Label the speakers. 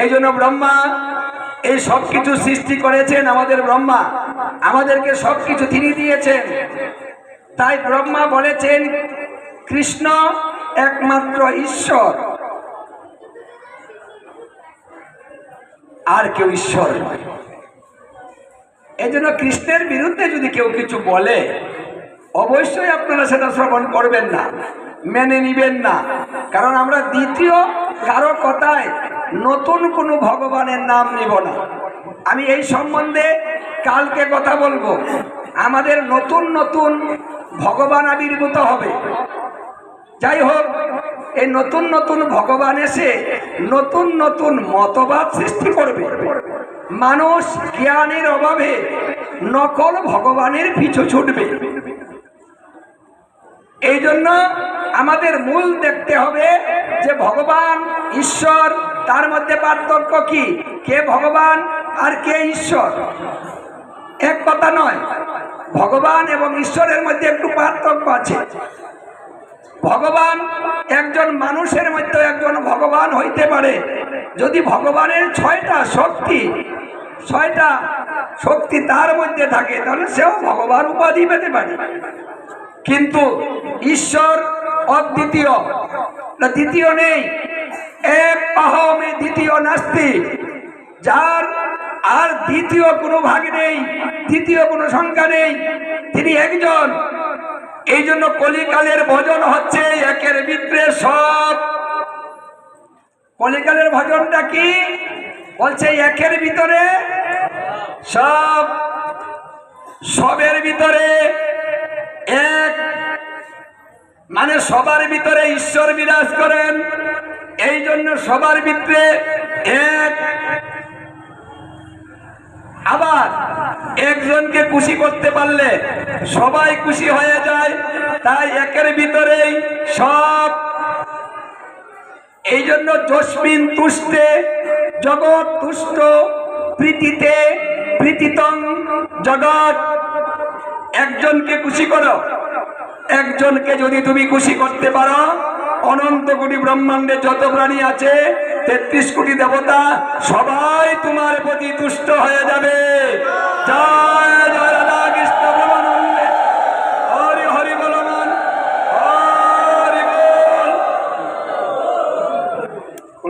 Speaker 1: এই জন্য ব্রহ্মা, এই সব কিছু সৃষ্টি করেছেন আমাদের ব্রহ্মা। আমাদেরকে সব কিছু তিনি দিয়েছেন। তাই ব্রহ্মা বলেছেন, কৃষ্ণ একমাত্র ঈশ্বর। আর কেউ ঈশ্বর এই জন্য কৃষ্ণের বিরুদ্ধে যদি কেউ কিছু বলে, অবশ্যই আপনারা সেটা শ্রবণ করবেন না, মেনে নিবেন না। কারণ আমরা দ্বিতীয় কারও কথায় নতুন কোনো ভগবানের নাম নিব না। আমি এই সম্বন্ধে কালকে কথা বলব। আমাদের নতুন নতুন ভগবান আবির্ভূত হবে। যাই হোক, এই নতুন নতুন ভগবান এসে নতুন নতুন মতবাদ সৃষ্টি করবে। মানুষ জ্ঞানের অভাবে নকল ভগবানের পিছু ছুটবে। এই জন্য আমাদের মূল দেখতে হবে যে ভগবান ঈশ্বর তার মধ্যে পার্থক্য কি? কে ভগবান আর কে ঈশ্বর? এক কথা নয়, ভগবান এবং ঈশ্বরের মধ্যে একটু পার্থক্য আছে। ভগবান একজন মানুষের মধ্যে একজন ভগবান হইতে পারে। যদি ভগবানের ছয়টা শক্তি ছয়টা শক্তি তার মধ্যে থাকে, তাহলে সেও ভগবান উপাধি পেতে পারে। কিন্তু ঈশ্বর অদ্বিতীয় দ্বিতীয় নেই। এক অহমে দ্বিতীয় নাস্তি, যার আর দ্বিতীয় কোনো ভাগ নেই দ্বিতীয় কোনো সংখ্যা নেই, তিনি একজন। এই জন্য কলিকালের ভজন হচ্ছে একের ভিতরে সব কলিকালের ভজনটা কি? বলছে একের ভিতরে সব, সবের ভিতরে এক। মানে সবার ভিতরে ঈশ্বর বিরাজ করেন। জন্য সবার ভিতরে এক। আবার একজনকে খুশি করতে পারলে সবাই খুশি হয়ে যায়, তাই একের ভিতরেই সব। এই জন্য জস্মিন তুষ্টে, জগৎ তুষ্ট, প্রীতিতে প্রীতিতং জগৎ। একজনকে খুশি করো, একজনকে যদি তুমি খুশি করতে পারো অনন্ত কোটি ব্রহ্মাণ্ডে যত প্রাণী আছে, তেত্রিশ কোটি দেবতা, সবাই তোমার প্রতি তুষ্ট হয়ে যাবে।